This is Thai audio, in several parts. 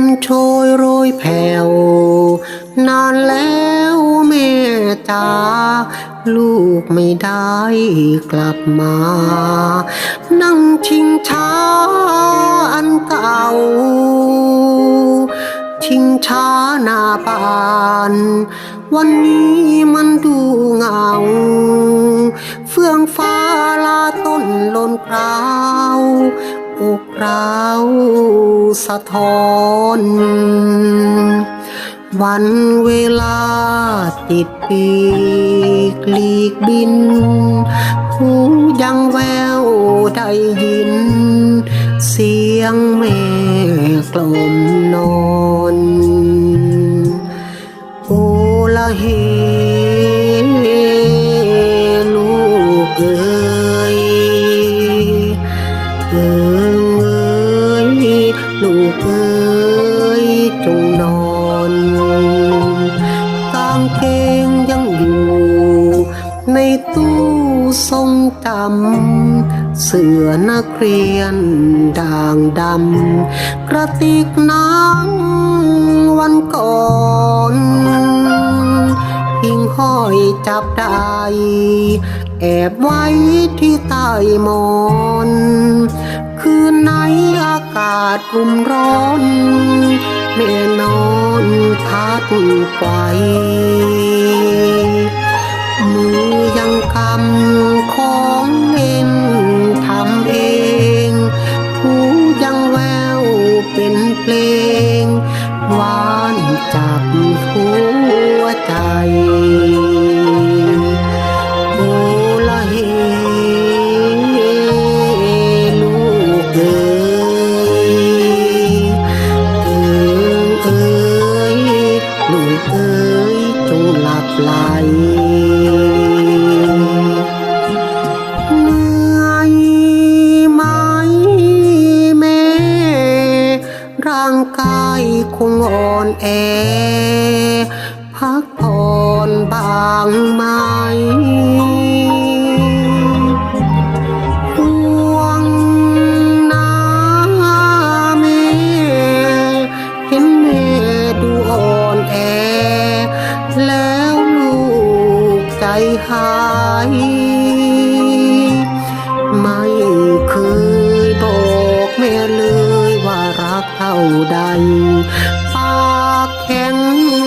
มโชยโรยแผ่วนานแล้วแม่จ๋าลูกไม่ได้กลับมา นั่งชิงช้าอันเก่า ชิงช้าหน้าบาน วันนี้มันดูเหงา สะท้อน วันเวลาติดปีกลีกบิน หูยังแววได้ยิน เสียงแม่กล่อมนอน โอละเฮ ลูกเอ๋ยจงนอนกางเกงยังอยู่ ในตู้ทรงจำเสื้อนักเรียนด่างดำกระติกน้ำวันก่อนหิ่งห้อยจับได้แอบไว้ที่ใต้หมอน ดกลุ่มร้อนไม่นอนพัดไฟมือยังกำของเล่นทำเองหูยังแววเป็นเพลงหวานจับหั จงหลับไหลเหนื่อยไหมแม่ร่างกายคงอ่อนแอ พักผ่อนบางไหม หาย ไม่เคยบอกแม่เลยว่ารักเท่าใด ปากแข็ง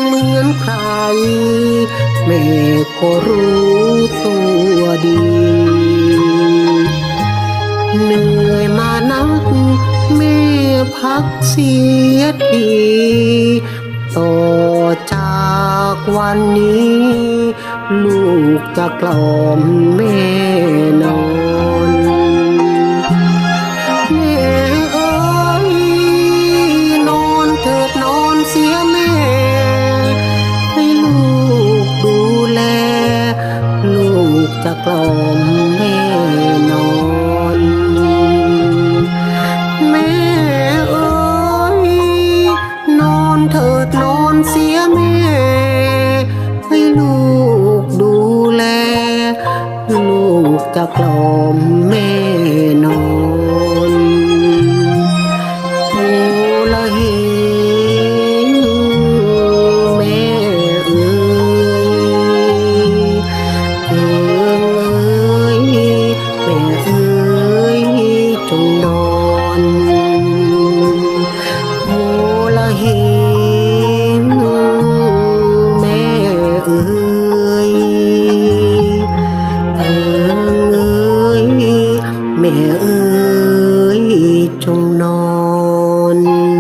เหมือนใคร แม่ก็รู้ตัวดีเหนื่อยมานักแม่พักเสียทีต่อจากวันนี้ ลูกจะกล่อมแม่ จะกลมแม่นอนผูละหิงแม่เอ้ยเอ้ยแม่เอ้ยจงนอนผูละหิงแม่เอ้ย one.